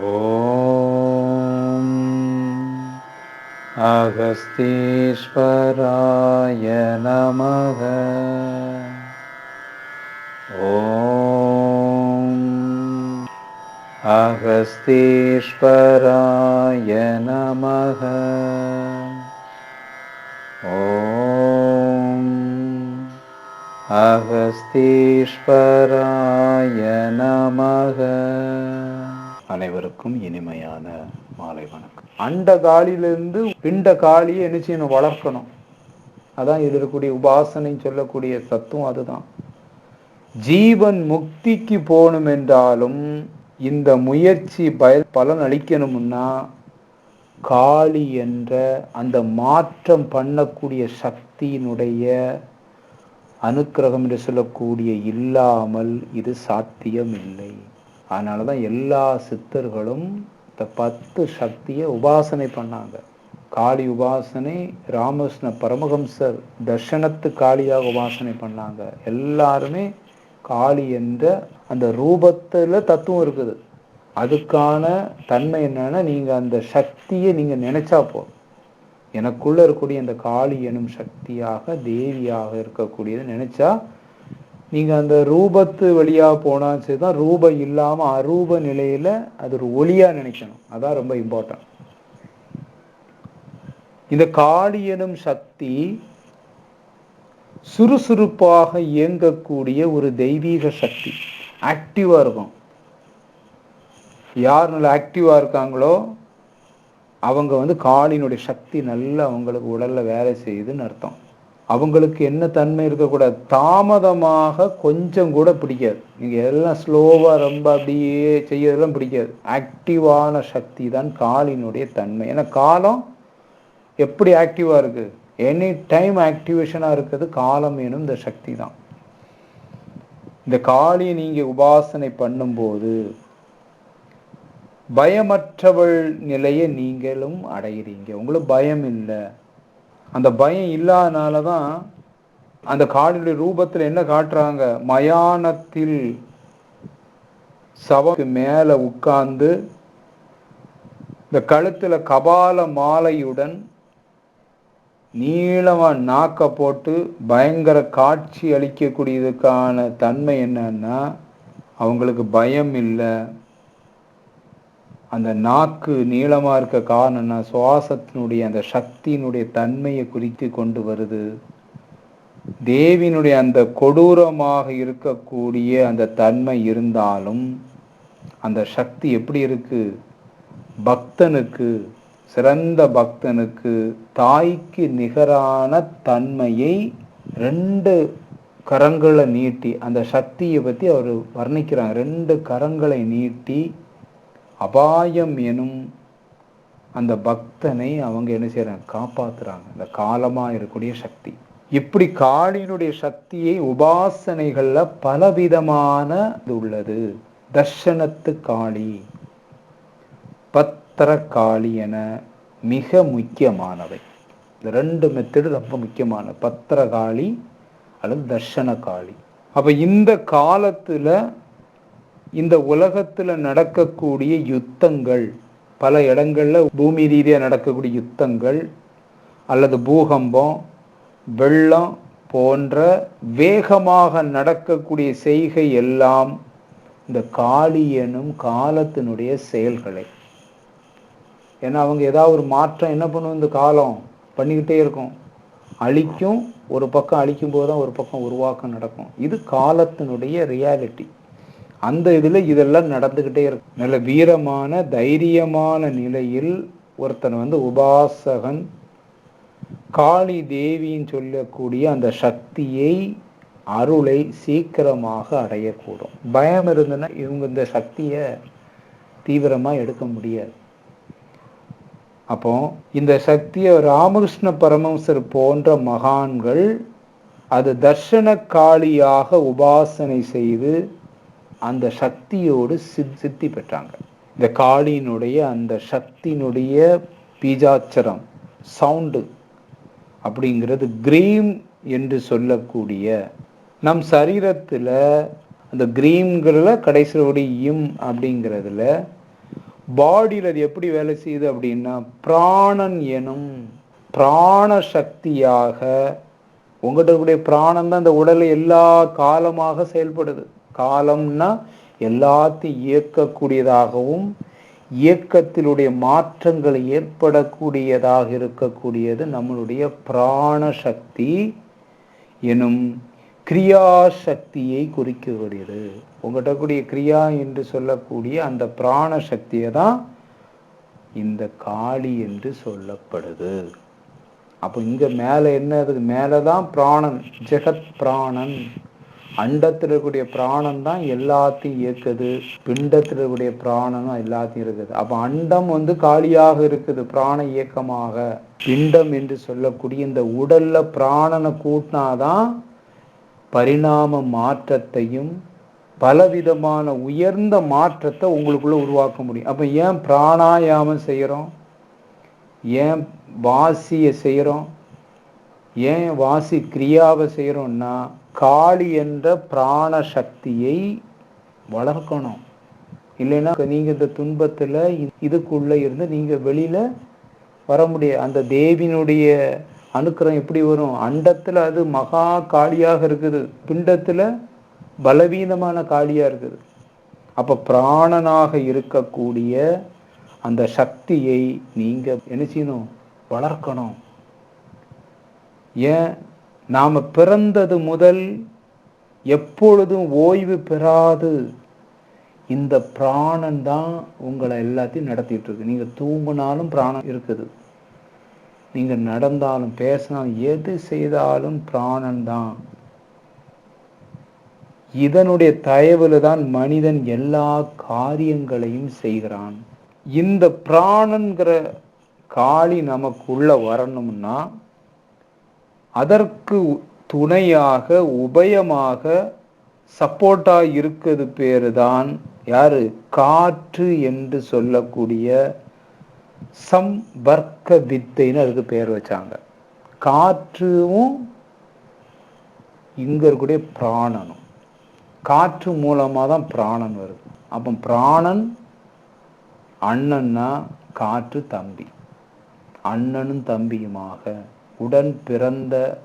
ॐ अगस्तीश्वराय नमः ॐ अगस्तीश्वराय नमः ॐ अगस्तीश्वराय नमः அனைவருக்கும் இனிமையான மாலை வணக்கம். அண்ட காலிலிருந்து பிண்ட காலியை என்ன செய்யணும்? வளர்க்கணும். அதான் இதில் இருக்கக்கூடிய உபாசனை சொல்லக்கூடிய சத்துவம் அதுதான். ஜீவன் முக்திக்கு போகணும் என்றாலும் இந்த முயற்சி பய பலன் அளிக்கணும்னா காளி என்ற அந்த மாற்றம் பண்ணக்கூடிய சக்தியினுடைய அனுக்கிரகம் என்று சொல்லக்கூடிய இல்லாமல் இது சாத்தியம் இல்லை அதனால தான் எல்லா சித்தர்களும் இந்த பத்து சக்தியை உபாசனை பண்ணாங்க. காளி உபாசனை ராமகிருஷ்ண பரமஹம்சர் தர்ஷனத்து காளியாக உபாசனை பண்ணாங்க. எல்லாருமே காளி என்ற அந்த ரூபத்தில் தத்துவம் இருக்குது. அதுக்கான தன்மை என்னன்னா நீங்கள் அந்த சக்தியை நீங்கள் நினைச்சா போதும். எனக்குள்ளே இருக்கக்கூடிய அந்த காளி எனும் சக்தியாக தேவியாக இருக்கக்கூடியது நினைச்சா நீங்கள் அந்த ரூபத்து வழியா போனா சரிதான். ரூபம் இல்லாமல் அரூப நிலையில் அது ஒரு ஒளியாக நினைக்கணும். அதான் ரொம்ப இம்பார்ட்டன்ட் இந்த காளி எனும் சக்தி சுறுசுறுப்பாக இயங்கக்கூடிய ஒரு தெய்வீக சக்தி. ஆக்டிவாக இருக்கும். யார் நல்லா ஆக்டிவாக இருக்காங்களோ அவங்க வந்து காளினுடைய சக்தி நல்லா அவங்களுக்கு உடலில் வேலை செய்யுதுன்னு அர்த்தம். அவங்களுக்கு என்ன தன்மை இருக்கக்கூடாது தாமதமாக கொஞ்சம் கூட பிடிக்காது. நீங்கள் எல்லாம் ஸ்லோவாக ரொம்ப அப்படியே செய்யறதெல்லாம் பிடிக்காது. ஆக்டிவான சக்தி தான் காலினுடைய தன்மை. ஏன்னா காலம் எப்படி ஆக்டிவாக இருக்குது எனி டைம் ஆக்டிவேஷனாக இருக்கிறது காலம் எனும் இந்த சக்தி தான். இந்த காளியை நீங்கள் உபாசனை பண்ணும்போது பயமற்றவள் நிலையை நீங்களும் அடைகிறீங்க உங்களுக்கு பயம் இல்லை. அந்த பயம் இல்லாதனால தான் அந்த காடினுடைய ரூபத்தில் என்ன காட்டுறாங்க? மயானத்தில் சவக்கு மேலே உட்கார்ந்து இந்த கழுத்தில் கபால மாலையுடன் நீளமாக நாக்க போட்டு பயங்கர காட்சி அளிக்கக்கூடியதுக்கான தன்மை என்னன்னா அவங்களுக்கு பயம் இல்லை. அந்த நாக்கு நீளமாக இருக்க காரணம்னா சுவாசத்தினுடைய அந்த சக்தியினுடைய தன்மையை குறித்து கொண்டு வருது. தேவியினுடைய அந்த கொடூரமாக இருக்கக்கூடிய அந்த தன்மை இருந்தாலும் அந்த சக்தி எப்படி இருக்கு? பக்தனுக்கு சிறந்த பக்தனுக்கு தாய்க்கு நிகரான தன்மையை ரெண்டு கரங்களை நீட்டி அந்த சக்தியை பற்றி அவர் வர்ணிக்கிறாங்க. ரெண்டு கரங்களை நீட்டி அபாயம் எனும் அந்த பக்தனை அவங்க என்ன செய்யறாங்க? காப்பாத்துறாங்க. அந்த காலமா இருக்கக்கூடிய சக்தி. இப்படி காளியினுடைய சக்தியை உபாசனைகளில் பலவிதமான இது உள்ளது. தர்ஷனத்து காளி பத்திர காளி என மிக முக்கியமானவை. இந்த ரெண்டு மெத்தடு ரொம்ப முக்கியமான பத்திர காளி அல்லது தர்ஷன காளி அப்போ இந்த காலத்தில் இந்த உலகத்தில் நடக்கக்கூடிய யுத்தங்கள் பல இடங்களில் பூமி ரீதியாக நடக்கக்கூடிய யுத்தங்கள் அல்லது பூகம்பம் வெள்ளம் போன்ற வேகமாக நடக்கக்கூடிய செய்கை எல்லாம் இந்த காளி எனும் காலத்தினுடைய செயல்களை. ஏன்னா அவங்க ஏதாவது ஒரு மாற்றம் என்ன பண்ணும் இந்த காலம்? பண்ணிக்கிட்டே இருக்கும். அழிக்கும் ஒரு பக்கம் அழிக்கும் போது தான் ஒரு பக்கம் உருவாக்கம் நடக்கும். இது காலத்தினுடைய ரியாலிட்டி அந்த இதில் இதெல்லாம் நடந்துக்கிட்டே இருக்கும் நல்ல வீரமான தைரியமான நிலையில் ஒருத்தன் வந்து உபாசகன் காளி தேவின்னு சொல்லக்கூடிய அந்த சக்தியை அருளை சீக்கிரமாக அடையக்கூடும். பயம் இருந்ததுன்னா இவங்க இந்த சக்தியை தீவிரமாக எடுக்க முடியாது. அப்போ இந்த சக்தியை ராமகிருஷ்ண பரமஹம்சர் போன்ற மகான்கள் அது தர்ஷன காளியாக உபாசனை செய்து அந்த சக்தியோடு சித் சித்தி பெற்றாங்க. இந்த காளியினுடைய அந்த சக்தியினுடைய பீஜாச்சரம் சவுண்டு அப்படிங்கிறது கிரீம் என்று சொல்லக்கூடிய நம் சரீரத்தில் அந்த கிரீம்கிறதுல கடைசியோடைய இம் அப்படிங்கிறதுல பாடியில் அது எப்படி வேலை செய்யுது அப்படின்னா பிராணன் எனும் பிராண சக்தியாக உங்கள்கிட்ட இருக்கக்கூடிய பிராணம் தான் இந்த உடலை எல்லா காலமாக செயல்படுது. காலம்னா எல்லாத்தையும் இயக்கக்கூடியதாகவும் இயக்கத்திலுடைய மாற்றங்கள் ஏற்படக்கூடியதாக இருக்கக்கூடியது நம்மளுடைய பிராண சக்தி எனும் கிரியா சக்தியை குறிக்கக்கூடியது. உங்கள்கிட்ட கூடிய கிரியா என்று சொல்லக்கூடிய அந்த பிராணசக்தியை தான் இந்த காளி என்று சொல்லப்படுது. அப்போ இங்கே மேல என்ன மேலே மேலதான் பிராணன் ஜெகத் பிராணன். அண்டத்தில் இருக்கக்கூடிய பிராணம் தான் எல்லாத்தையும் இயக்குது. பிண்டத்தில் இருக்கக்கூடிய பிராணனும் எல்லாத்தையும் இருக்குது அப்ப அண்டம் வந்து காலியாக இருக்குது பிராண இயக்கமாக. பிண்டம் என்று சொல்லக்கூடிய இந்த உடல்ல பிராணனை கூட்டினாதான் பரிணாம மாற்றத்தையும் பலவிதமான உயர்ந்த மாற்றத்தை உங்களுக்குள்ள உருவாக்க முடியும். அப்ப ஏன் பிராணாயாமம் செய்யறோம்? ஏன் வாசியை செய்யறோம்? ஏன் வாசி கிரியாவை செய்யறோம்னா காளி என்ற பிராண சக்தியை வளர்க்கணும். இல்லைன்னா நீங்க இந்த துன்பத்துல இதுக்குள்ள இருந்து நீங்க வெளியில வர முடியாது அந்த தேவினுடைய அணுக்கிறம் எப்படி வரும்? அண்டத்துல அது மகா காளியாக இருக்குது. பிண்டத்துல பலவீனமான காளியா இருக்குது. அப்ப பிராணனாக இருக்கக்கூடிய அந்த சக்தியை நீங்க என்ன செய்யணும்? வளர்க்கணும். ஏன்? நாம் பிறந்தது முதல் எப்பொழுதும் ஓய்வு பெறாது. இந்த பிராணன் தான் உங்களை எல்லாத்தையும் நடத்திட்டு இருக்கு. நீங்கள் தூங்கினாலும் பிராணம் இருக்குது. நீங்கள் நடந்தாலும் பேசினாலும் எது செய்தாலும் பிராணன் தான். இதனுடைய தயவில் தான் மனிதன் எல்லா காரியங்களையும் செய்கிறான். இந்த பிராணங்கிற காளி நமக்குள்ள வரணும்னா அதற்கு துணையாக உபயமாக சப்போர்ட்டாக இருக்கிறது பேர் தான் யாரு? காற்று என்று சொல்லக்கூடிய சம்பர்க்க வித்தைன்னு அதுக்கு பேர் வச்சாங்க. காற்றும் இங்கே இருக்கக்கூடிய பிராணனும். காற்று மூலமாக தான் பிராணன் வருது. அப்போ பிராணன் அண்ணன்னா காற்று தம்பி. அண்ணனும் தம்பியுமாக உடன் பிறந்த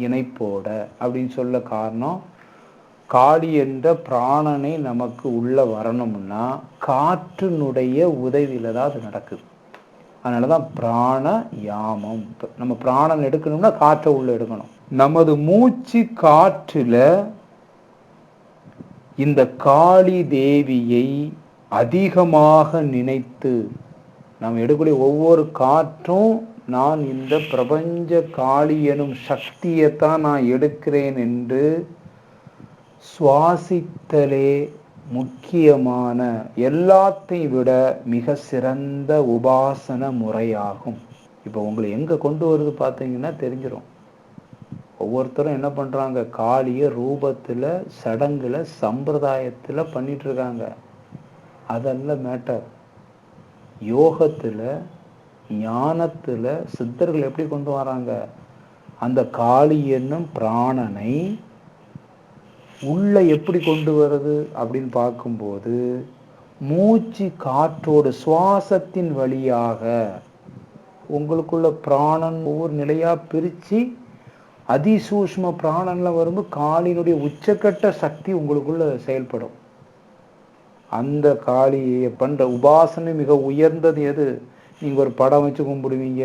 இணைப்போட அப்படின்னு சொல்ல காரணம் காளி என்ற பிராணனை நமக்கு உள்ள வரணும்னா காற்றினுடைய உதவியில தான் அது நடக்குது. அதனாலதான் பிராண யாமம். நம்ம பிராணன் எடுக்கணும்னா காற்றை உள்ள எடுக்கணும். நமது மூச்சு காற்றில் இந்த காளி தேவியை அதிகமாக நினைத்து நாம் எடுக்கக்கூடிய ஒவ்வொரு காற்றும் நான் இந்த பிரபஞ்ச காளி எனும் சக்தியைத்தான் நான் எடுக்கிறேன் என்று சுவாசித்தலே முக்கியமான எல்லாத்தையும் விட மிக சிறந்த உபாசன முறையாகும். இப்போ உங்களை எங்கே கொண்டு வருது பார்த்தீங்கன்னா தெரிஞ்சிடும் ஒவ்வொருத்தரும் என்ன பண்ணுறாங்க காளிய ரூபத்தில் சடங்கில் சம்பிரதாயத்தில் பண்ணிகிட்ருக்காங்க அதெல்லாம் அதல்ல மேட்டர் யோகத்தில் ஞானத்தில் சித்தர்கள் எப்படி கொண்டு வராங்க? அந்த காளி என்னும் பிராணனை உள்ளே எப்படி கொண்டு வருது அப்படின்னு பார்க்கும்போது மூச்சு காற்றோடு சுவாசத்தின் வழியாக உங்களுக்குள்ள பிராணன் ஒவ்வொரு நிலையாக பிரித்து அதிசூஷ்ம பிராணனில் வரும்போது காளியினுடைய உச்சக்கட்ட சக்தி உங்களுக்குள்ள செயல்படும். அந்த காளியை பண்ணுற உபாசனை மிக உயர்ந்தது எது? நீங்கள் ஒரு படம் வச்சு கும்பிடுவீங்க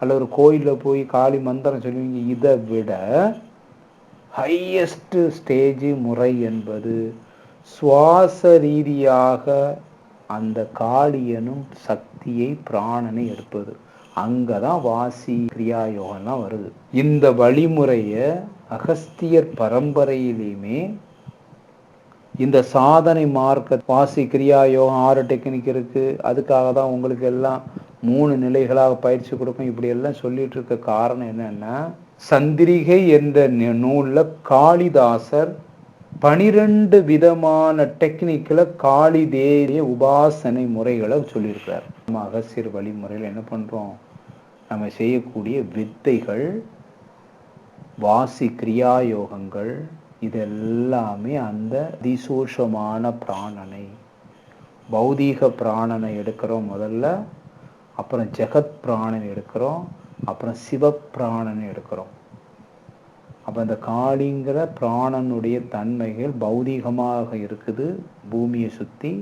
அல்ல ஒரு கோயிலில் போய் காளி மந்திரம் சொல்லுவீங்க இதை விட ஹையஸ்ட்டு ஸ்டேஜ் முறை என்பது சுவாச ரீதியாக அந்த காளியனும் சக்தியை பிராணனை எடுப்பது. அங்கே தான் வாசி கிரியா யோகம்லாம் வருது. இந்த வழிமுறையை அகஸ்தியர் பரம்பரையிலையுமே இந்த சாதனை மார்க்க வாசி கிரியா யோகம் ஆறு டெக்னிக் இருக்கு. அதுக்காக தான் உங்களுக்கு எல்லாம் மூணு நிலைகளாக பயிற்சி கொடுக்கும். இப்படி எல்லாம் சொல்லிட்டு இருக்க காரணம் என்னன்னா சந்திரிகை என்ற நூல்ல காளிதாசர் பனிரெண்டு விதமான டெக்னிக்கில் காளிதேரிய உபாசனை முறைகளை சொல்லியிருக்கிறார். நம்ம அகசியர் வழிமுறையில் என்ன பண்றோம்? நம்ம செய்யக்கூடிய வித்தைகள் வாசி கிரியா இது எல்லாமே அந்த அதிசூஷமான பிராணனை பௌதீக பிராணனை எடுக்கிறோம் முதல்ல அப்புறம் ஜெகத் பிராணன் எடுக்கிறோம் அப்புறம் சிவப்பிராணன் எடுக்கிறோம். அப்போ இந்த காளிங்கிற பிராணனுடைய தன்மைகள் பௌதீகமாக இருக்குது பூமியை சுற்றி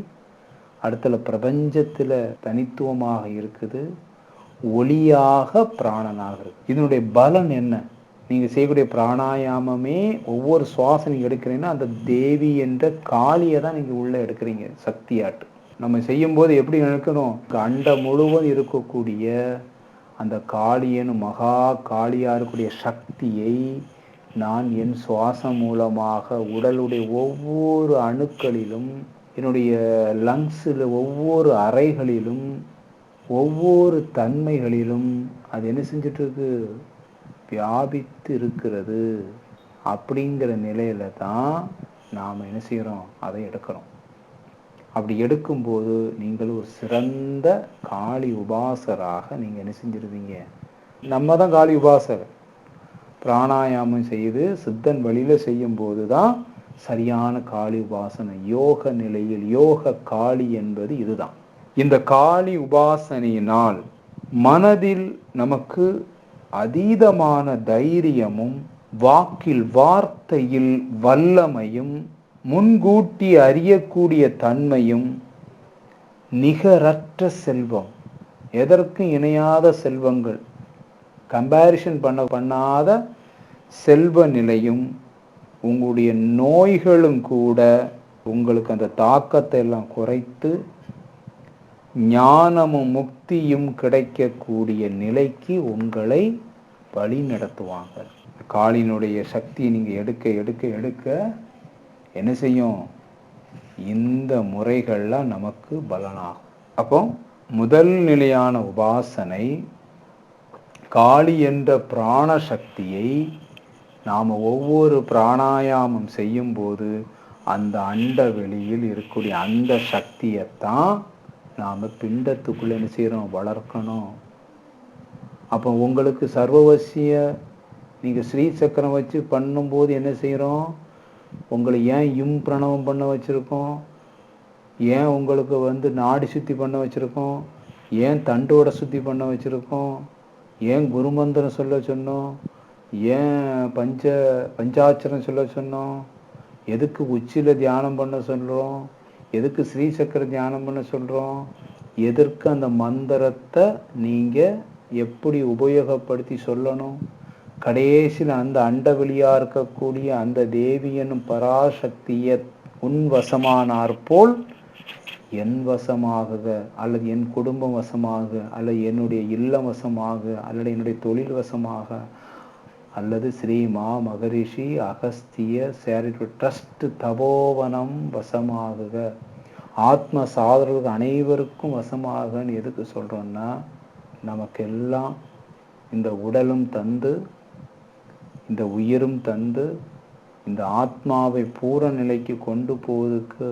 அடுத்தல பிரபஞ்சத்தில் தனித்துவமாக இருக்குது ஒளியாக பிராணனாக இருக்கு. இதனுடைய பலன் என்ன? நீங்கள் செய்யக்கூடிய பிராணாயாமமே ஒவ்வொரு சுவாசம் நீங்கள் எடுக்கிறீங்கன்னா அந்த தேவி என்ற காளியை தான் நீங்கள் உள்ளே எடுக்கிறீங்க சக்தியாட்டு நம்ம செய்யும்போது எப்படி நினைக்கணும்? அண்ட முழுவதும் இருக்கக்கூடிய அந்த காளியன் மகா காளியாக இருக்கக்கூடிய சக்தியை நான் என் சுவாசம் மூலமாக உடலுடைய ஒவ்வொரு அணுக்களிலும் என்னுடைய லங்ஸில் ஒவ்வொரு அறைகளிலும் ஒவ்வொரு தன்மைகளிலும் அது என்ன செஞ்சிட்ருக்கு வியாபித்து இருக்கிறது அப்படிங்கிற நிலையில தான் நாம் என்ன செய்கிறோம் அதை எடுக்கிறோம். அப்படி எடுக்கும்போது நீங்கள் ஒரு சிறந்த காளி உபாசராக நீங்கள் என்ன செஞ்சிருவீங்க? நம்ம தான் காளி உபாசகர். பிராணாயாமம் செய்து சித்தன் வழியில் செய்யும்போது தான் சரியான காளி உபாசனை யோக நிலையில் யோக காளி என்பது இதுதான். இந்த காளி உபாசனையினால் மனதில் நமக்கு அதீதமான தைரியமும் வாக்கில் வார்த்தையில் வல்லமையும் முன்கூட்டி அறியக்கூடிய தன்மையும் நிகரற்ற செல்வம். எதற்கும் இணையாத செல்வங்கள்? கம்பேரிஷன் பண்ண பண்ணாத செல்வ நிலையும் உங்களுடைய நோய்களும் கூட உங்களுக்கு அந்த தாக்கத்தை எல்லாம் குறைத்து ஞானமும் முக்தியும் கிடைக்கக்கூடிய நிலைக்கு உங்களை வழி நடத்துவாங்க. காலினுடைய சக்தியை நீங்கள் எடுக்க எடுக்க எடுக்க என்ன செய்யும்? இந்த முறைகள்லாம் நமக்கு பலனாகும். அப்போ முதல் நிலையான உபாசனை காளி என்ற பிராண சக்தியை நாம் ஒவ்வொரு பிராணாயாமம் செய்யும்போது அந்த அண்ட வெளியில் இருக்கக்கூடிய அந்த சக்தியைத்தான் நாம் பிண்டத்துக்குள்ளே என்ன செய்கிறோம் வளர்க்கணும். அப்போ உங்களுக்கு சர்வவசிய நீங்கள் ஸ்ரீ சக்கரம் வச்சு பண்ணும்போது என்ன செய்கிறோம் உங்களை ஏன் இம் பிரணவம் பண்ண வச்சுருக்கோம்? ஏன் உங்களுக்கு வந்து நாடி சுத்தி பண்ண வச்சுருக்கோம்? ஏன் தண்டோட சுத்தி பண்ண வச்சுருக்கோம்? ஏன் குருமந்திரம் சொல்ல சொன்னோம்? ஏன் பஞ்ச பஞ்சாட்சரம் சொல்ல சொன்னோம்? எதுக்கு உச்சியில் தியானம் பண்ண சொல்கிறோம் எதுக்கு ஸ்ரீ சக்கர ஞானம்னு சொல்கிறோம் எதற்கு அந்த மந்திரத்தை நீங்கள் எப்படி உபயோகப்படுத்தி சொல்லணும்? கடைசியில் அந்த அண்டவெளியாக இருக்கக்கூடிய அந்த தேவியனும் பராசக்தியை உன் வசமானார் போல் என் வசமாகுக அல்லது என் குடும்பம் வசமாக அல்லது என்னுடைய இல்லம் வசமாக அல்லது என்னுடைய தொழில் வசமாக அல்லது ஸ்ரீ மா மகரிஷி அகஸ்திய சேரிட்டு ட்ரஸ்ட் தபோவனம் வசமாகுக. ஆத்ம சாதனர்கள் அனைவருக்கும் வசமாகன்னு எதுக்கு சொல்கிறோன்னா நமக்கெல்லாம் இந்த உடலும் தந்து இந்த உயிரும் தந்து இந்த ஆத்மாவை பூர நிலைக்கு கொண்டு போவதுக்கு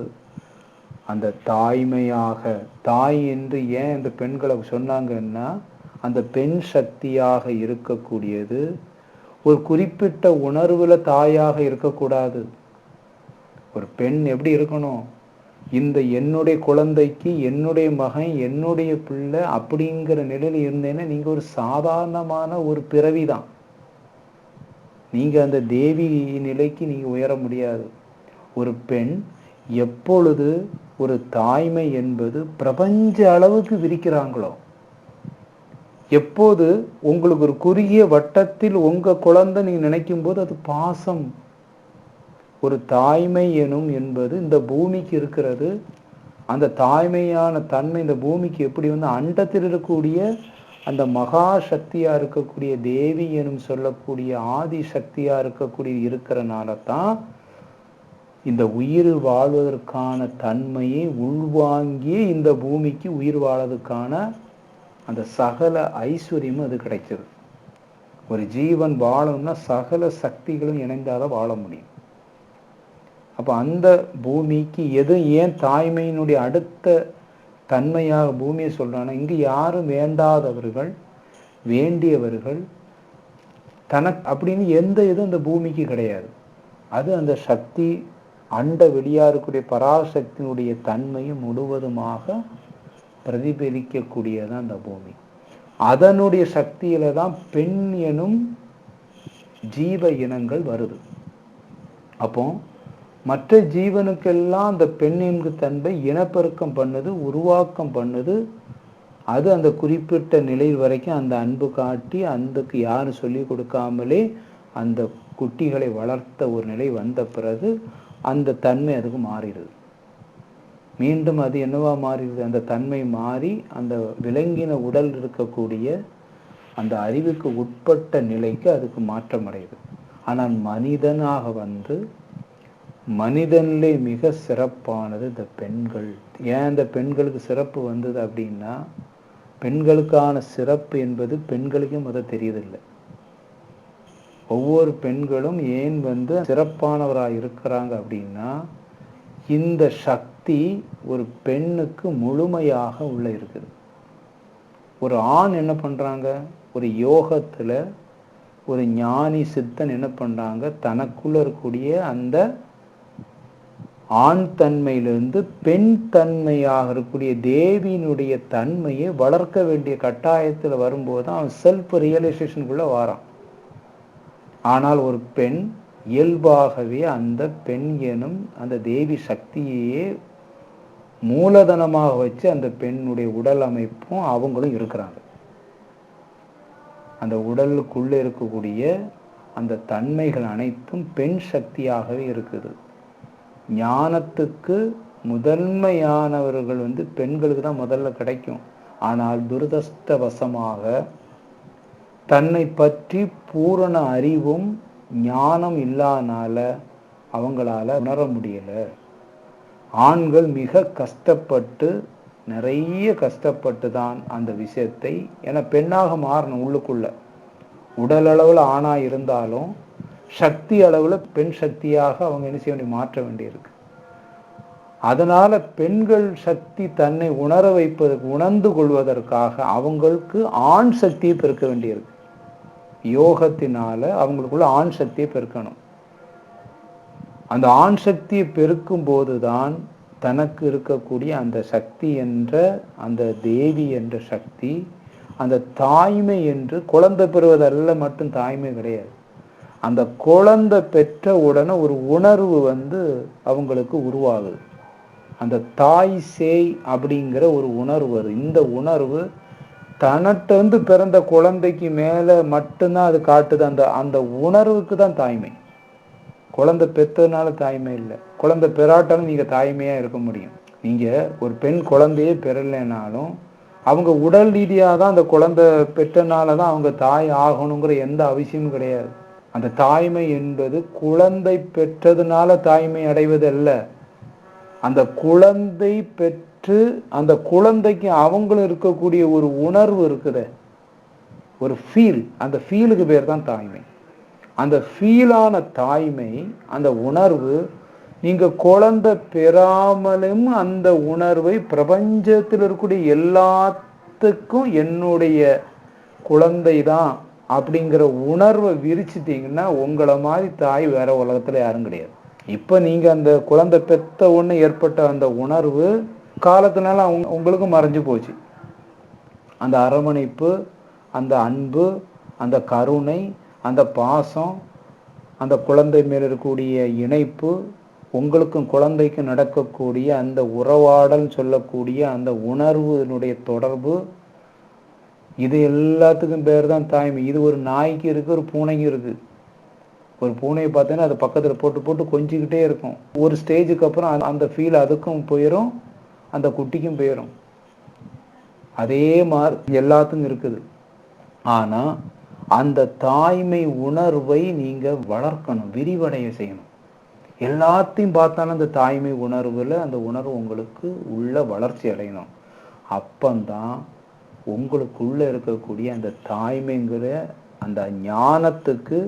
அந்த தாய்மையாக தாய் என்று ஏன் இந்த பெண்களை சொன்னாங்கன்னா அந்த பெண் சக்தியாக இருக்கக்கூடியது ஒரு குறிப்பிட்ட உணர்வுல தாயாக இருக்கக்கூடாது. ஒரு பெண் எப்படி இருக்கணும்? இந்த என்னுடைய குழந்தைக்கு என்னுடைய மகன் என்னுடைய பிள்ளை அப்படிங்கிற நிலையில் இருந்தேன்னா நீங்க ஒரு சாதாரணமான ஒரு பிறவி தான் நீங்க அந்த தேவி நிலைக்கு நீங்க உயர முடியாது. ஒரு பெண் எப்பொழுது ஒரு தாய்மை என்பது பிரபஞ்ச அளவுக்கு விரிக்கிறாங்களோ எப்போது உங்களுக்கு ஒரு குறுகிய வட்டத்தில் உங்கள் குழந்தை நீங்கள் நினைக்கும் போது அது பாசம். ஒரு தாய்மை எனும் என்பது இந்த பூமிக்கு இருக்கிறது. அந்த தாய்மையான தன்மை இந்த பூமிக்கு எப்படி வந்து அண்டத்தில் இருக்கக்கூடிய அந்த மகா சக்தியாக இருக்கக்கூடிய தேவி எனும் சொல்லக்கூடிய ஆதி சக்தியாக இருக்கக்கூடிய இருக்கிறனால தான் இந்த உயிர் வாழ்வதற்கான தன்மையை உள்வாங்கி இந்த பூமிக்கு உயிர் வாழ்வதற்கான அந்த சகல ஐஸ்வர்யமும் அது கிடைச்சது ஒரு ஜீவன் வாழணும்னா சகல சக்திகளும் இணைந்தாதான் வாழ முடியும். அப்போ அந்த பூமிக்கு எது ஏன் தாய்மையினுடைய அடுத்த தன்மையாக பூமியை சொல்றான்னா இங்கு யாரும் வேண்டாதவர்கள் வேண்டியவர்கள் தனக்கு அப்படின்னு எந்த இதுவும் அந்த பூமிக்கு கிடையாது. அது அந்த சக்தி அண்ட வெளியாக இருக்கக்கூடிய பராசக்தியினுடைய தன்மையும் முழுவதுமாக பிரதிபலிக்கக்கூடியதான் அந்த பூமி. அதனுடைய சக்தியில தான் பெண் எனும் ஜீவ இனங்கள் வருது. அப்போ மற்ற ஜீவனுக்கெல்லாம் அந்த பெண் என்கு தன்மை இனப்பெருக்கம் பண்ணுது உருவாக்கம் பண்ணுது. அது அந்த குறிப்பிட்ட நிலை வரைக்கும் அந்த அன்பு காட்டி அந்தக்கு யாரும் சொல்லி கொடுக்காமலே அந்த குட்டிகளை வளர்த்த ஒரு நிலை வந்த பிறகு அந்த தன்மை அதுக்கு மாறிடுது. மீண்டும் அது என்னவா மாறிடுது அந்த தன்மை மாறி அந்த விலங்கின உடல் இருக்கக்கூடிய அந்த அறிவுக்கு உட்பட்ட நிலைக்கு அதுக்கு மாற்றம் அடையுது ஆனால் மனிதனாக வந்து மனிதனிலே மிக சிறப்பானது இந்த பெண்கள். ஏன் இந்த பெண்களுக்கு சிறப்பு வந்தது அப்படின்னா பெண்களுக்கான சிறப்பு என்பது பெண்களுக்கும் அதை தெரியதில்லை. ஒவ்வொரு பெண்களும் ஏன் வந்து சிறப்பானவராக இருக்கிறாங்க அப்படின்னா இந்த சக்தி ஒரு பெண்ணுக்கு முழுமையாக உள்ள இருக்குது. ஒரு ஆண் என்ன பண்ணுறாங்க ஒரு யோகத்தில் ஒரு ஞானி சித்தன் என்ன பண்ணுறாங்க தனக்குள்ள இருக்கக்கூடிய அந்த ஆண் தன்மையிலிருந்து பெண் தன்மையாக இருக்கக்கூடிய தேவியினுடைய தன்மையை வளர்க்க வேண்டிய கட்டாயத்தில் வரும்போது அவன் செல்ஃப் ரியலைசேஷனுக்குள்ளே வாரான். ஆனால் ஒரு பெண் இயல்பாகவே அந்த பெண் எனும் அந்த தேவி சக்தியையே மூலதனமாக வச்சு அந்த பெண்ணுடைய உடல் அமைப்பும் அவங்களும் இருக்கிறாங்க. அந்த உடலுக்குள்ளே இருக்கக்கூடிய அந்த தன்மைகள் அனைத்தும் பெண் சக்தியாகவே இருக்குது. ஞானத்துக்கு முதன்மையானவர்கள் வந்து பெண்களுக்கு தான் முதல்ல கிடைக்கும். ஆனால் துரதஷ்டவசமாக தன்னை பற்றி பூரண அறிவும் ஞானம் இல்லாதனால அவங்களால உணர முடியல. ஆண்கள் மிக கஷ்டப்பட்டு நிறைய கஷ்டப்பட்டு தான் அந்த விஷயத்தை ஏன்னா பெண்ணாக மாறணும் உள்ளுக்குள்ள. உடல் அளவில் ஆணாக இருந்தாலும் சக்தி அளவில் பெண் சக்தியாக அவங்க என்ன செய்ய வேண்டிய மாற்ற வேண்டியிருக்கு. அதனால பெண்கள் சக்தி தன்னை உணர வைப்பதற்கு உணர்ந்து கொள்வதற்காக அவங்களுக்கு ஆண் சக்தியை பெருக்க வேண்டியிருக்கு. யோகத்தினால அவங்களுக்குள்ள ஆண் சக்தியை பெருக்கணும். அந்த ஆண் சக்தியை பெருக்கும் போதுதான் தனக்கு இருக்கக்கூடிய அந்த சக்தி என்ற அந்த தேவி என்ற சக்தி அந்த தாய்மை என்று குழந்தை பெறுவதல்ல மட்டும் தாய்மை கிடையாது. அந்த குழந்தை பெற்ற உடனே ஒரு உணர்வு வந்து அவங்களுக்கு உருவாகுது. அந்த தாய் சேய் அப்படிங்கிற ஒரு உணர்வு வருது. இந்த உணர்வு தனட்டிருந்து பிறந்த குழந்தைக்கு மேலே மட்டும்தான் அது காட்டுது. அந்த அந்த உணர்வுக்கு தான் தாய்மை. குழந்தை பெற்றதுனால தாய்மை இல்லை. குழந்தை பெறாட்டாலும் நீங்கள் தாய்மையாக இருக்க முடியும். நீங்கள் ஒரு பெண் குழந்தையே பெறலைனாலும் அவங்க உடல் ரீதியாக தான் அந்த குழந்தை பெற்றனால தான் அவங்க தாய் ஆகணுங்கிற எந்த அவசியமும் கிடையாது. அந்த தாய்மை என்பது குழந்தை பெற்றதுனால தாய்மை அடைவது அல்ல அந்த குழந்தை பெற்ற அந்த குழந்தைக்கு அவங்களும் இருக்கக்கூடிய ஒரு உணர்வு இருக்குது. ஒரு ஃபீல் அந்த ஃபீலுக்கு பேர் தான் தாய்மை. அந்த ஃபீலான தாய்மை அந்த உணர்வு நீங்கள் குழந்தை பெறாமலும் அந்த உணர்வை பிரபஞ்சத்தில் இருக்கக்கூடிய எல்லாத்துக்கும் என்னுடைய குழந்தை தான் அப்படிங்கிற உணர்வை விரிச்சிட்டிங்கன்னா உங்களை மாதிரி தாய் வேற உலகத்தில் யாரும் கிடையாது. இப்போ நீங்கள் அந்த குழந்தை பெற்ற ஒன்று ஏற்பட்ட அந்த உணர்வு காலத்தினால அவங்க உங்களுக்கும் மறைஞ்சு போச்சு. அந்த அரவணைப்பு அந்த அன்பு அந்த கருணை அந்த பாசம் அந்த குழந்தை மேல் இருக்கக்கூடிய இணைப்பு உங்களுக்கும் குழந்தைக்கும் நடக்கக்கூடிய அந்த உறவாடல் சொல்லக்கூடிய அந்த உணர்வுனுடைய தொடர்பு இது எல்லாத்துக்கும் பேர் தான் தாய்மை. இது ஒரு நாய்க்கு இருக்கு ஒரு பூனைக்கு இருக்கு. ஒரு பூனையை பார்த்தீங்கன்னா அது பக்கத்தில் போட்டு போட்டு கொஞ்சிக்கிட்டே இருக்கும். ஒரு ஸ்டேஜுக்கு அப்புறம் அந்த- அந்த ஃபீல் அதுக்கும் போயிடும் அந்த குட்டிக்கும் போயிடும் அதே மாதிரி எல்லாத்துக்கும் இருக்குது. ஆனால் அந்த தாய்மை உணர்வை நீங்கள் வளர்க்கணும் விரிவடைய செய்யணும். எல்லாத்தையும் பார்த்தாலும் அந்த தாய்மை உணர்வில் அந்த உணர்வு உங்களுக்கு உள்ள வளர்ச்சி அடையணும். அப்பந்தான் உங்களுக்குள்ள இருக்கக்கூடிய அந்த தாய்மைங்கிற அந்த ஞானத்துக்கு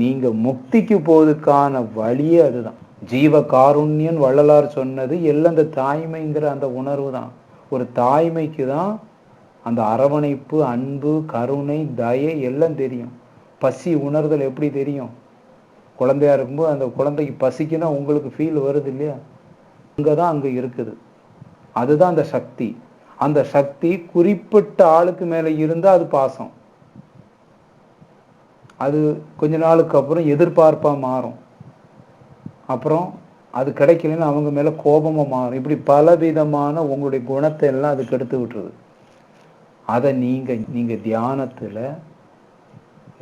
நீங்கள் முக்திக்கு போவதுக்கான வழியே அதுதான். ஜீவ காருண்யன் வள்ளலார் சொன்னது எல்லாம் அந்த தாய்மைங்கிற அந்த உணர்வு தான். ஒரு தாய்மைக்கு தான் அந்த அரவணைப்பு அன்பு கருணை தயை எல்லாம் தெரியும். பசி உணர்தல் எப்படி தெரியும்? குழந்தையா இருக்கும்போது அந்த குழந்தைக்கு பசிக்குன்னா உங்களுக்கு ஃபீல் வருது இல்லையா? அங்கே தான் அங்கே இருக்குது. அதுதான் அந்த சக்தி. அந்த சக்தி குறிப்பிட்ட ஆளுக்கு மேலே இருந்தால் அது பாசம். அது கொஞ்ச நாளுக்கு அப்புறம் எதிர்பார்ப்பாக மாறும். அப்புறம் அது கிடைக்கலன்னு அவங்க மேலே கோபமாக மாறும். இப்படி பலவிதமான உங்களுடைய குணத்தை எல்லாம் அதுக்கு எடுத்து விட்டுருது. அதை நீங்கள் நீங்கள் தியானத்தில்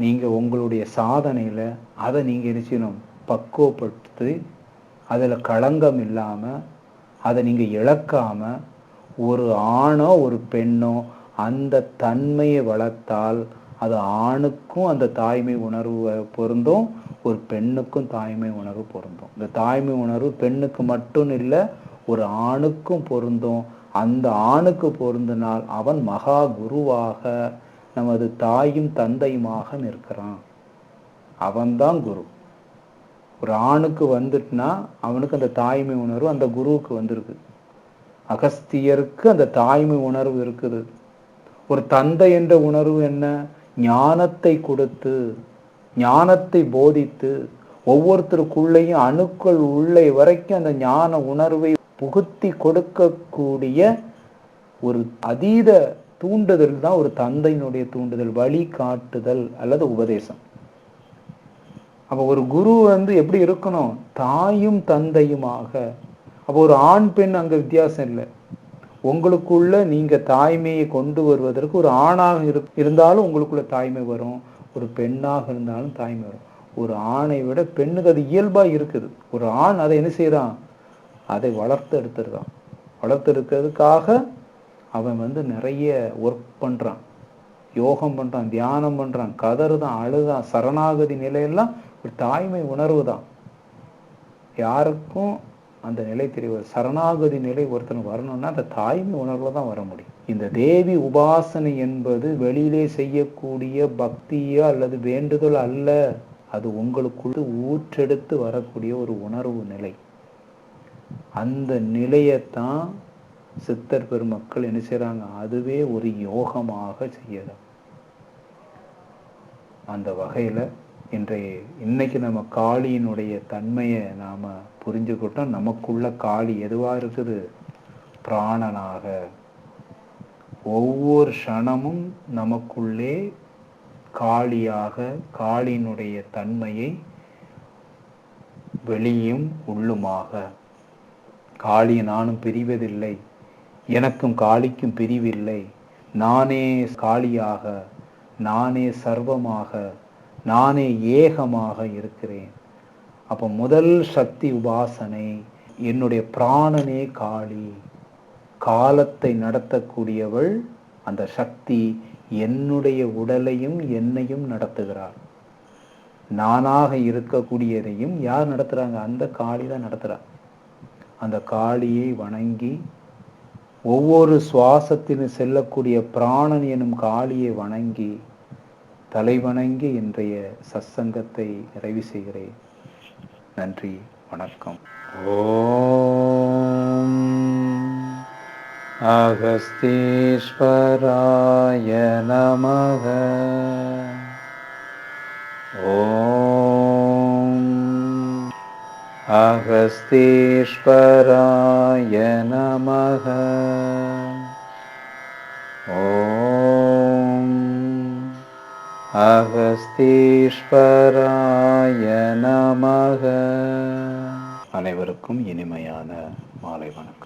நீங்கள் உங்களுடைய சாதனையில் அதை நீங்கள் என்ன பக்குவப்படுத்தி அதில் களங்கம் இல்லாமல் அதை நீங்கள் இழக்காமல் ஒரு ஆணோ ஒரு பெண்ணோ அந்த தன்மையை வளர்த்தால் அது ஆணுக்கும் அந்த தாய்மை உணர்வு பொருந்தும். ஒரு பெண்ணுக்கும் தாய்மை உணர்வு பொருந்தும். இந்த தாய்மை உணர்வு பெண்ணுக்கு மட்டும் இல்லை ஒரு ஆணுக்கும் பொருந்தும். அந்த ஆணுக்கு பொருந்தினால் அவன் மகா குருவாக நமது தாயும் தந்தையுமாக நிற்கிறான். அவன்தான் குரு. ஒரு ஆணுக்கு வந்துட்டுனா அவனுக்கு அந்த தாய்மை உணர்வு அந்த குருவுக்கு வந்திருக்கு. அகஸ்தியருக்கு அந்த தாய்மை உணர்வு இருக்குது. ஒரு தந்தை என்ற உணர்வு என்ன? ஞானத்தை கொடுத்து ஞானத்தை போதித்து ஒவ்வொருத்தருக்குள்ளேயும் அணுக்கள் உள்ளே வரைக்கும் அந்த ஞான உணர்வை புகுத்தி கொடுக்கக்கூடிய ஒரு அதீத தூண்டுதல் தான் ஒரு தந்தையினுடைய தூண்டுதல் வழி காட்டுதல் அல்லது உபதேசம். அப்போ ஒரு குரு வந்து எப்படி இருக்கணும்? தாயும் தந்தையுமாக. அப்போ ஒரு ஆண் பெண் அங்கே வித்தியாசம் இல்லை. உங்களுக்குள்ள நீங்க தாய்மையை கொண்டு வருவதற்கு ஒரு ஆணாக இரு இருந்தாலும் உங்களுக்குள்ள தாய்மை வரும். ஒரு பெண்ணாக இருந்தாலும் தாய்மை வரும். ஒரு ஆணை விட பெண்ணுக்கு அது இயல்பா இருக்குது. ஒரு ஆண் அதை என்ன செய்யறான் அதை வளர்த்து எடுத்துருக்கான் வளர்த்து எடுக்கிறதுக்காக அவன் வந்து நிறைய ஒர்க் பண்றான். யோகம் பண்றான் தியானம் பண்றான் கதறுதான் அழுதான் சரணாகதி நிலையெல்லாம் ஒரு தாய்மை உணர்வு தான் யாருக்கும் அந்த நிலை தெரிவது சரணாகதி நிலை ஒருத்தனுக்கு வரணும்னா அந்த தாய்மை உணர்வுல தான் வர முடியும். இந்த தேவி உபாசனை என்பது வெளியிலே செய்யக்கூடிய பக்தியோ அல்லது வேண்டுதல் அல்ல. அது உங்களுக்குள்ள ஊற்றெடுத்து வரக்கூடிய ஒரு உணர்வு நிலை. அந்த நிலையத்தான் சித்தர் பெருமக்கள் என்ன செய்கிறாங்க அதுவே ஒரு யோகமாக செய்யலாம். அந்த வகையில் இன்றைய இன்னைக்கு நம்ம காளியினுடைய தன்மையை நாம் புரிஞ்சுக்கிட்டோம். நமக்குள்ள காளி எதுவாக இருக்குது? பிராணனாக. ஒவ்வொரு க்ஷணமும் நமக்குள்ளே காளியாக காளியினுடைய தன்மையை வெளியும் உள்ளுமாக. காளியை நானும் பிரிவதில்லை. எனக்கும் காளிக்கும் பிரிவில்லை. நானே காளியாக நானே சர்வமாக நானே ஏகமாக இருக்கிறேன். அப்போ முதல் சக்தி உபாசனை என்னுடைய பிராணனே காளி. காலத்தை நடத்தக்கூடியவள் அந்த சக்தி என்னுடைய உடலையும் என்னையும் நடத்துகிறார் நானாக இருக்கக்கூடியதையும் யார் நடத்துகிறாங்க அந்த காளி தான் நடத்துகிறார் அந்த காளியை வணங்கி ஒவ்வொரு சுவாசத்தினு செல்லக்கூடிய பிராணன் எனும் காளியை வணங்கி தலை வணங்கி இன்றைய சத்சங்கத்தை நிறைவு செய்கிறேன். நன்றி வணக்கம். ஓம் அகஸ்தீஸ்வராய நமக. ஓம் அகஸ்தீஸ்வராய நமக. ஓம் அகஸ்தீஸ்வராய நமக. அனைவருக்கும் இனிமையான மாலை வணக்கம்.